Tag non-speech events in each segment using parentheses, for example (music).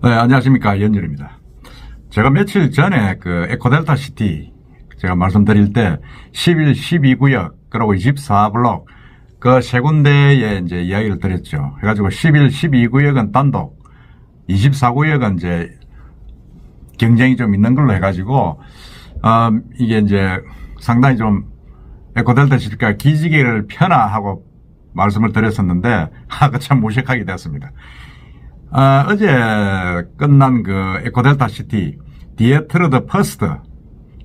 네, 안녕하십니까. 연준입니다. 제가 며칠 전에 그 에코델타 시티 제가 말씀드릴 때 11, 12구역, 그리고 24블록 그 세 군데에 이제 이야기를 드렸죠. 해가지고 11, 12구역은 단독, 24구역은 이제 경쟁이 좀 있는 걸로 해가지고, 어, 이게 이제 상당히 좀 에코델타 시티가 기지개를 펴나 하고 말씀을 드렸었는데, 하가 (laughs) 참 무식하게 됐습니다. 아, 어제 끝난 그 에코델타 시티 디에트르드 퍼스트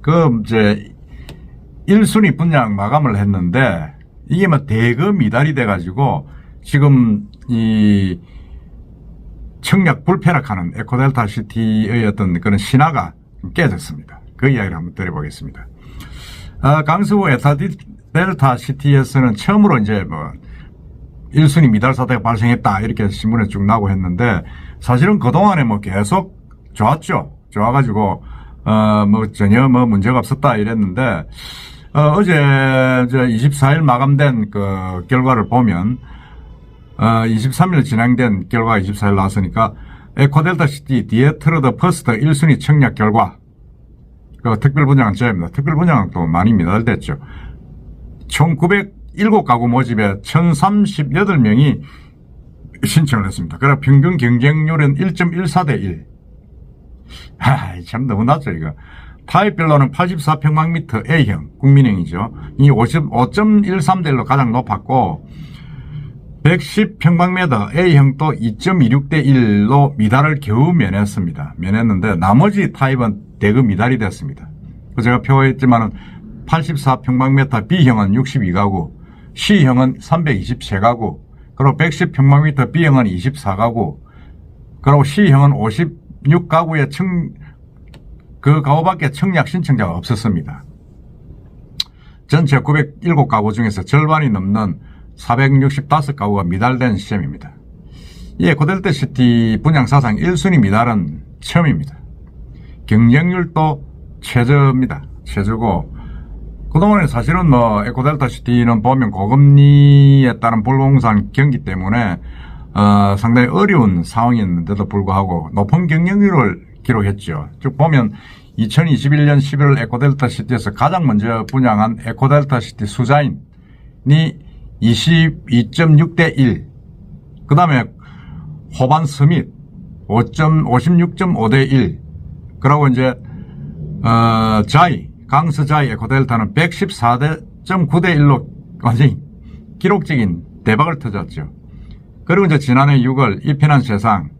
그 이제 1순위 분양 마감을 했는데 이게 뭐 대거 미달이 돼가지고 지금 이 청약 불패락하는 에코델타 시티의 어떤 그런 신화가 좀 깨졌습니다. 그 이야기를 한번 드려보겠습니다. 아, 강서구 에타델타 시티에서는 처음으로 이제 뭐 1순위 미달 사태가 발생했다 이렇게 신문에 쭉 나오고 했는데 사실은 그동안에 뭐 계속 좋았죠. 좋아가지고 어 뭐 전혀 뭐 문제가 없었다 이랬는데 어, 제 24일 마감된 그 결과를 보면 어 23일 진행된 결과가 24일 나왔으니까 에코델타 시티 디에트르드 퍼스트 1순위 청약 결과 그 특별 분양은 저입니다. 특별 분양은 또 많이 미달됐죠. 총 907가구 모집에 1038명이 신청을 했습니다. 그래 평균 경쟁률은 1.14대 1. 하, 참 너무 낮죠, 이거. 타입별로는 84평방미터 A형, 국민형이죠. 이 50, 5.13대 1로 가장 높았고, 110평방미터 A형도 2.26대 1로 미달을 겨우 면했습니다. 면했는데, 나머지 타입은 대거 미달이 됐습니다. 그 제가 표했지만은 84평방미터 B형은 62가구, C형은 323가구, 그리고 110평방미터 B형은 24가구, 그리고 C형은 56가구의 청, 그 가구밖에 청약 신청자가 없었습니다. 전체 907가구 중에서 절반이 넘는 465가구가 미달된 시점입니다. 이 에코델타 시티 분양 사상 1순위 미달은 처음입니다. 경쟁률도 최저입니다. 최저고 그동안에 사실은 뭐 에코델타 시티는 보면 고금리에 따른 불공산 경기 때문에 어, 상당히 어려운 상황이었는데도 불구하고 높은 경쟁률을 기록했죠. 쭉 보면 2021년 11월 에코델타 시티에서 가장 먼저 분양한 에코델타 시티 수자인이 22.6대 1. 그 다음에 호반 서밋 56.5대 1. 그리고 이제 어, 자이 강서자이 에코델타는 114.9대 1로 완전히 기록적인 대박을 터졌죠. 그리고 이제 지난해 6월 이편한 세상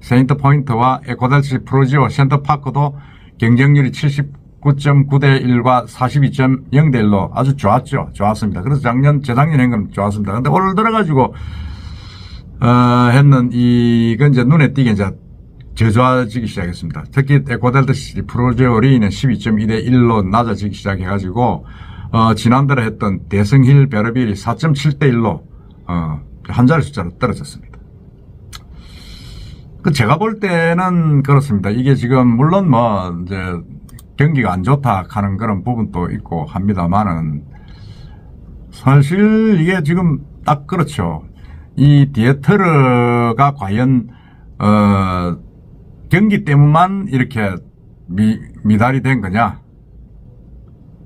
세인트 포인트와 에코델시 프로지오 센터파크도 경쟁률이 79.9대 1과 42.0대 1로 아주 좋았죠. 좋았습니다. 그래서 작년, 재작년 행금 좋았습니다. 근데 올 들어가지고, 어, 했는 이건 이제 눈에 띄게 이제 저조해지기 시작했습니다. 특히 에코델시 프로지오 리는 12.2대 1로 낮아지기 시작해가지고, 어, 지난달에 했던 대성힐 베르빌이 4.7대 1로, 어, 한 자리 숫자로 떨어졌습니다. 그 제가 볼 때는 그렇습니다. 이게 지금 물론 뭐 이제 경기가 안 좋다 하는 그런 부분도 있고 합니다만은 사실 이게 지금 딱 그렇죠. 이 디에트르가 과연 어 경기 때문만 이렇게 미, 미달이 된 거냐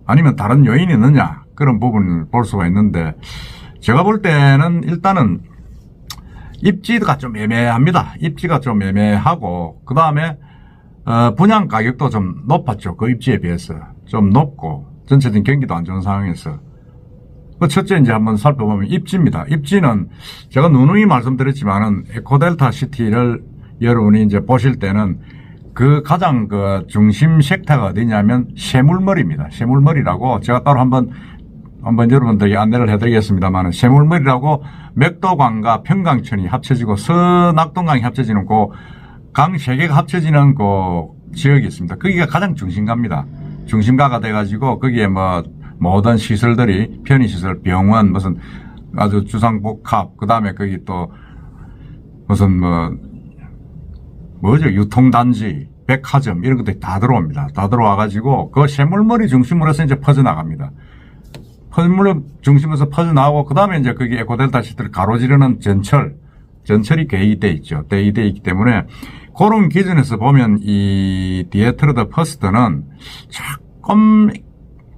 아니면 다른 요인이 있느냐 그런 부분을 볼 수가 있는데 제가 볼 때는 일단은 입지가 좀 애매합니다. 입지가 좀 애매하고 그 다음에 어, 분양 가격도 좀 높았죠. 그 입지에 비해서 좀 높고 전체적인 경기도 안 좋은 상황에서 그 첫째 이제 한번 살펴보면 입지입니다. 입지는 제가 누누이 말씀드렸지만은 에코델타 시티를 여러분이 이제 보실 때는 그 가장 그 중심 섹터가 어디냐면 쇠물머리입니다. 쇠물머리라고 제가 따로 한번 한번 여러분들에게 안내를 해드리겠습니다만 쇠물머리라고 맥도강과 평강천이 합쳐지고 서낙동강이 합쳐지는 그강 세 개가 합쳐지는 그 지역이 있습니다. 거기가 가장 중심가입니다. 중심가가 돼가지고 거기에 뭐 모든 시설들이 편의시설, 병원, 무슨 아주 주상복합, 그 다음에 거기 또 무슨 뭐 뭐죠 유통단지, 백화점 이런 것들이 다 들어옵니다. 다 들어와가지고 그 쇠물머리 중심으로 해서 이제 퍼져나갑니다. 퍼물을 중심에서 퍼져나오고 그 다음에 이제 거기 에코델타 시티를 가로지르는 전철 전철이 개이돼 있죠. 대이돼 있기 때문에 그런 기준에서 보면 이 디에트르드 퍼스트는 조금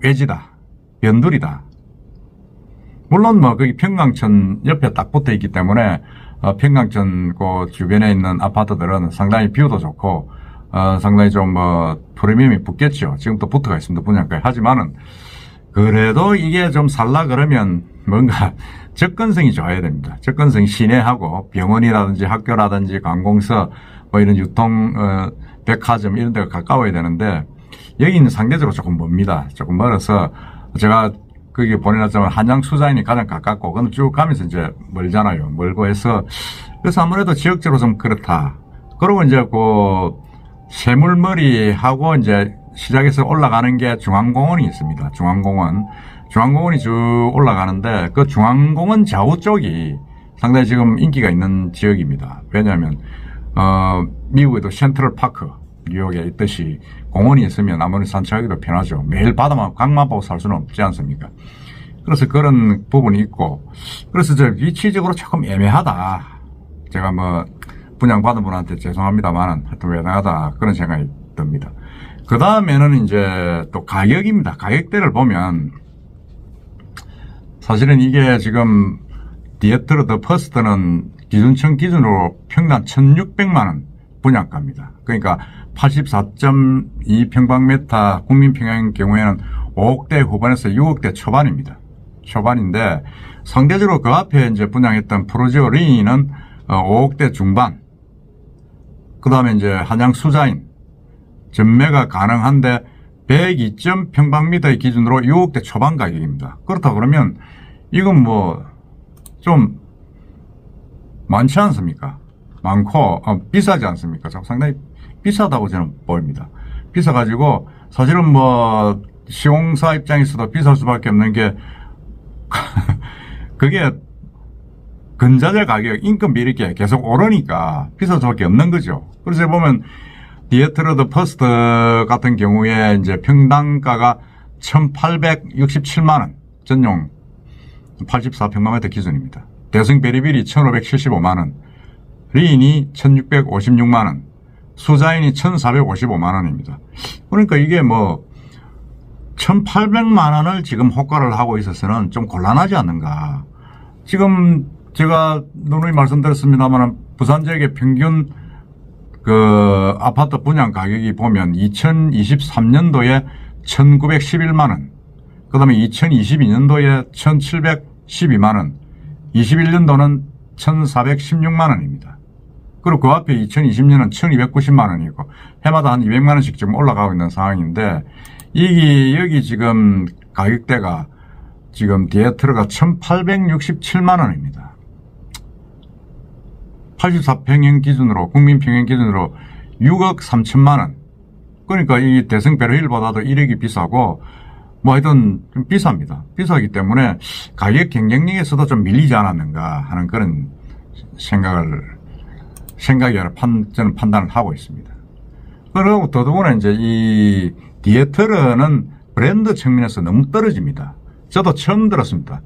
외지다. 변두리다. 물론 뭐 거기 평강천 옆에 딱 붙어 있기 때문에 어, 평강천 그 주변에 있는 아파트들은 상당히 뷰도 좋고 어, 상당히 좀 뭐 프리미엄이 붙겠죠. 지금 또 붙어가 있습니다. 분양가에. 하지만은 그래도 이게 좀 살라 그러면 뭔가 (laughs) 접근성이 좋아야 됩니다. 접근성 시내하고 병원이라든지 학교라든지 관공서 뭐 이런 유통 어, 백화점 이런 데가 가까워야 되는데 여기는 상대적으로 조금 멉니다. 조금 멀어서 제가 거기 보내놨지만 한양 수자인이 가장 가깝고 그건 쭉 가면서 이제 멀잖아요. 멀고 해서 그래서 아무래도 지역적으로 좀 그렇다. 그리고 이제 그 새물머리하고 이제 시작해서 올라가는 게 중앙공원이 있습니다. 중앙공원. 중앙공원이 쭉 올라가는데 그 중앙공원 좌우 쪽이 상당히 지금 인기가 있는 지역입니다. 왜냐하면 어, 미국에도 센트럴 파크 뉴욕에 있듯이 공원이 있으면 아무리 산책하기도 편하죠. 매일 바다만 강만 보고 살 수는 없지 않습니까? 그래서 그런 부분이 있고 그래서 저 위치적으로 조금 애매하다. 제가 뭐 분양받은 분한테 죄송합니다만은 하여튼 외당하다 그런 생각이 듭니다. 그 다음에는 이제 또 가격입니다. 가격대를 보면 사실은 이게 지금 디에트르 더 퍼스트는 기준청 기준으로 평당 1600만 원 분양가입니다. 그러니까 84.2평방미터 국민평양의 경우에는 5억대 후반에서 6억대 초반입니다. 초반인데 상대적으로 그 앞에 이제 분양했던 프로지오 링이는 5억대 중반. 그 다음에 이제 한양 수자인 전매가 가능한데 102평방미터의 기준으로 6억대 초반 가격입니다. 그렇다 그러면 이건 뭐 좀 많지 않습니까? 많고 어, 비싸지 않습니까? 좀 상당히 비싸다고 저는 보입니다. 비싸가지고 사실은 뭐 시공사 입장에서도 비쌀 수밖에 없는 게 (laughs) 그게 근자재 가격, 인건비 이렇게 계속 오르니까 비쌀 수밖에 없는 거죠. 그래서 보면 디에트르드 퍼스트 같은 경우에 이제 평당가가 1867만 원 전용 84평방미터 기준입니다. 대승 베리빌이 1575만 원, 리인이 1656만원, 수자인이 1455만원입니다. 그러니까 이게 뭐 1800만원을 지금 호가를 하고 있어서는 좀 곤란하지 않는가. 지금 제가 누누이 말씀드렸습니다만 부산 지역의 평균 그 아파트 분양 가격이 보면 2023년도에 1911만원, 그 다음에 2022년도에 1712만원, 21년도는 1416만원입니다. 그리고 그 앞에 2020년은 1290만 원이고, 해마다 한 200만 원씩 지금 올라가고 있는 상황인데, 이게, 여기 지금 가격대가 지금 디에트르가 1867만 원입니다. 84평형 기준으로, 국민 평형 기준으로 6억 3천만 원. 그러니까 이 대승 베르힐보다도 1억이 비싸고, 뭐 하여튼 좀 비쌉니다. 비싸기 때문에 가격 경쟁력에서도 좀 밀리지 않았는가 하는 그런 생각을, 생각이 아니라 판, 저는 판단을 하고 있습니다. 그리고 더더구나 이제 이 디에트르는 브랜드 측면에서 너무 떨어집니다. 저도 처음 들었습니다.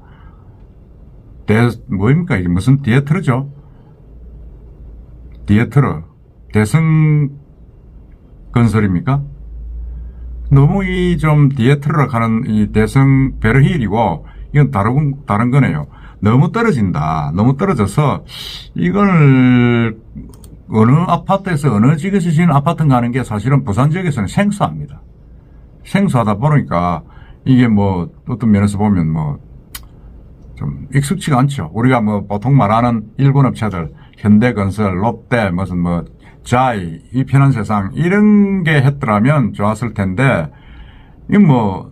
대, 뭐입니까? 이게 무슨 디에트르죠? 디에트르. 대승 건설입니까? 너무 이 좀 디에트르라 하는 이 대성 베르힐이고 이건 다른 다른 거네요. 너무 떨어진다. 너무 떨어져서 이걸 어느 아파트에서 어느 지역에서 지은 아파트 가는 게 사실은 부산 지역에서는 생소합니다. 생소하다 보니까 이게 뭐 어떤 면에서 보면 뭐 좀 익숙치가 않죠. 우리가 뭐 보통 말하는 일본 업체들 현대건설, 롯데 무슨 뭐 자이, 이 편한 세상, 이런 게 했더라면 좋았을 텐데, 이 뭐,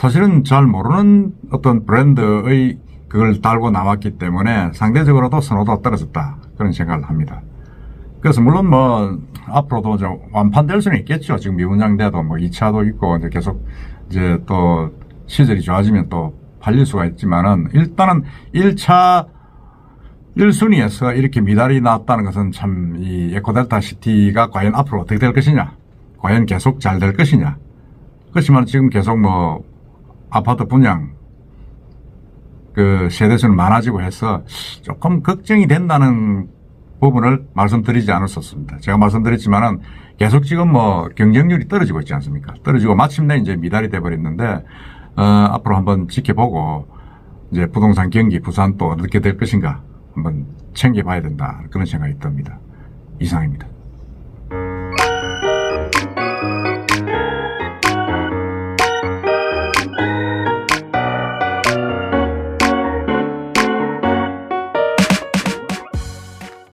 사실은 잘 모르는 어떤 브랜드의 그걸 달고 나왔기 때문에 상대적으로도 선호도가 떨어졌다. 그런 생각을 합니다. 그래서 물론 뭐, 앞으로도 좀 완판될 수는 있겠죠. 지금 미분양돼도 뭐 2차도 있고, 이제 계속 이제 또 시절이 좋아지면 또 팔릴 수가 있지만은, 일단은 1차 1순위에서 이렇게 미달이 나왔다는 것은 참 이 에코델타 시티가 과연 앞으로 어떻게 될 것이냐 과연 계속 잘 될 것이냐 그렇지만 지금 계속 뭐 아파트 분양 그 세대수는 많아지고 해서 조금 걱정이 된다는 부분을 말씀드리지 않았었습니다. 제가 말씀드렸지만은 계속 지금 뭐 경쟁률이 떨어지고 있지 않습니까? 떨어지고 마침내 이제 미달이 돼버렸는데 어, 앞으로 한번 지켜보고 이제 부동산 경기 부산 또 어떻게 될 것인가 한번 챙겨봐야 된다 그런 생각이 듭니다. 이상입니다.